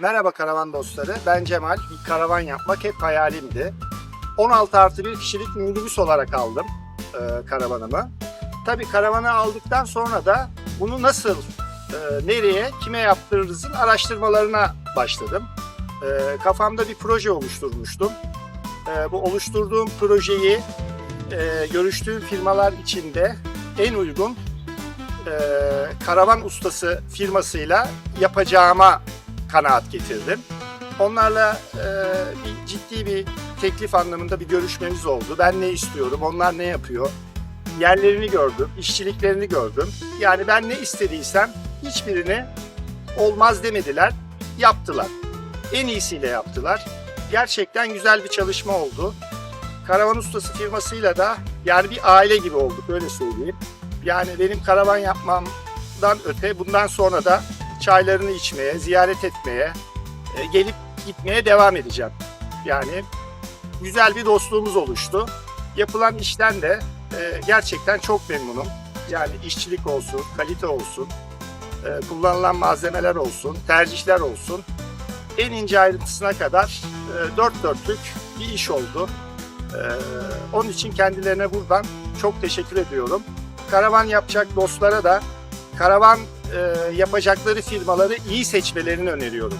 Merhaba karavan dostları. Ben Cemal. Bir karavan yapmak hep hayalimdi. 16 artı bir kişilik minibüs olarak aldım e, karavanımı. Tabii karavanı aldıktan sonra da bunu nasıl, e, nereye, kime yaptırırızın araştırmalarına başladım. E, kafamda bir proje oluşturmuştum. E, bu oluşturduğum projeyi e, görüştüğüm firmalar içinde en uygun e, karavan ustası firmasıyla yapacağıma kanaat getirdim. Onlarla e, bir ciddi bir teklif anlamında bir görüşmemiz oldu. Ben ne istiyorum, onlar ne yapıyor? Yerlerini gördüm, işçiliklerini gördüm. Yani ben ne istediysem hiçbirini olmaz demediler, yaptılar. En iyisiyle yaptılar. Gerçekten güzel bir çalışma oldu. Karavan ustası firmasıyla da yani bir aile gibi olduk öyle söyleyeyim. Yani benim karavan yapmamdan öte bundan sonra da çaylarını içmeye, ziyaret etmeye, e, gelip gitmeye devam edeceğim. Yani güzel bir dostluğumuz oluştu. Yapılan işten de e, gerçekten çok memnunum. Yani işçilik olsun, kalite olsun, e, kullanılan malzemeler olsun, tercihler olsun. En ince ayrıntısına kadar dört dörtlük bir iş oldu. E, onun için kendilerine buradan çok teşekkür ediyorum. Karavan yapacak dostlara da karavan e, yapacakları firmaları iyi seçmelerini öneriyorum.